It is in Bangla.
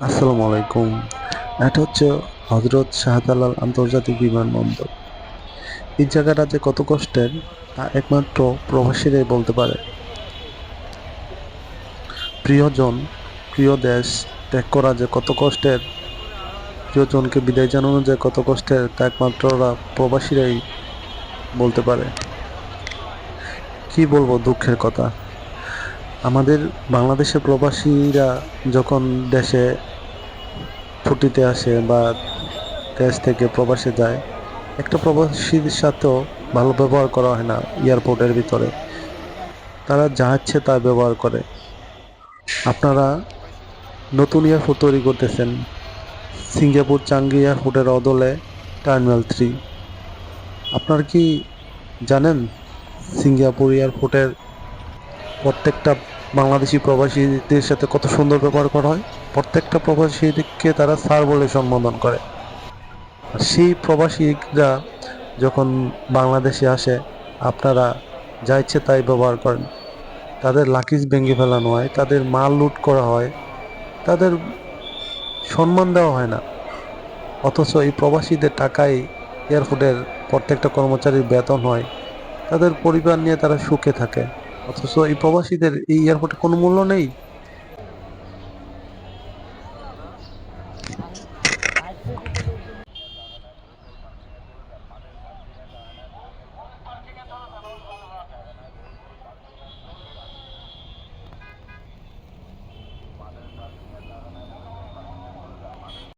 আসসালামু আলাইকুম। এটা হচ্ছে হজরত শাহজালাল আন্তর্জাতিক বিমানবন্দর। এই জায়গাটা যে কত কষ্টের, তা একমাত্র প্রবাসীরাই বলতে পারে। প্রিয়জন, প্রিয় দেশ ত্যাগ করা যে কত কষ্টের, প্রিয়জনকে বিদায় জানানো যে কত কষ্টের, তা একমাত্র ওরা প্রবাসীরাই বলতে পারে। কি বলব দুঃখের কথা? আমাদের বাংলাদেশের প্রবাসীরা যখন দেশে ছুটিতে আসে বা দেশ থেকে প্রবাসে যায়, একটা প্রবাসীর সাথেও ভালো ব্যবহার করা হয় না এয়ারপোর্টের ভিতরে। তারা যা ইচ্ছে তা ব্যবহার করে। আপনারা নতুন এয়ারপোর্ট তৈরি করতেছেন, সিঙ্গাপুর চাঙ্গি এয়ারপোর্টের অদলে টার্মিনাল থ্রি। আপনারা কি জানেন সিঙ্গাপুর এয়ারপোর্টের প্রত্যেকটা বাংলাদেশি প্রবাসীদের সাথে কত সুন্দর ব্যবহার করা হয়। প্রত্যেকটা প্রবাসীকে তারা স্যার বলে সম্বোধন করে। সেই প্রবাসীরা যখন বাংলাদেশে আসে, আপনারা যা ইচ্ছে তাই ব্যবহার করেন। তাদের লাকিজ ভেঙে ফেলানো হয়, তাদের মাল লুট করা হয়, তাদের সম্মান দেওয়া হয় না। অথচ এই প্রবাসীদের টাকায় এয়ারপোর্টের প্রত্যেকটা কর্মচারীর বেতন হয়। তাদের পরিবার নিয়ে তারা সুখে থাকে। অথচ এই প্রবাসীদের এই এয়ারপোর্টে কোনো মূল্য নেই।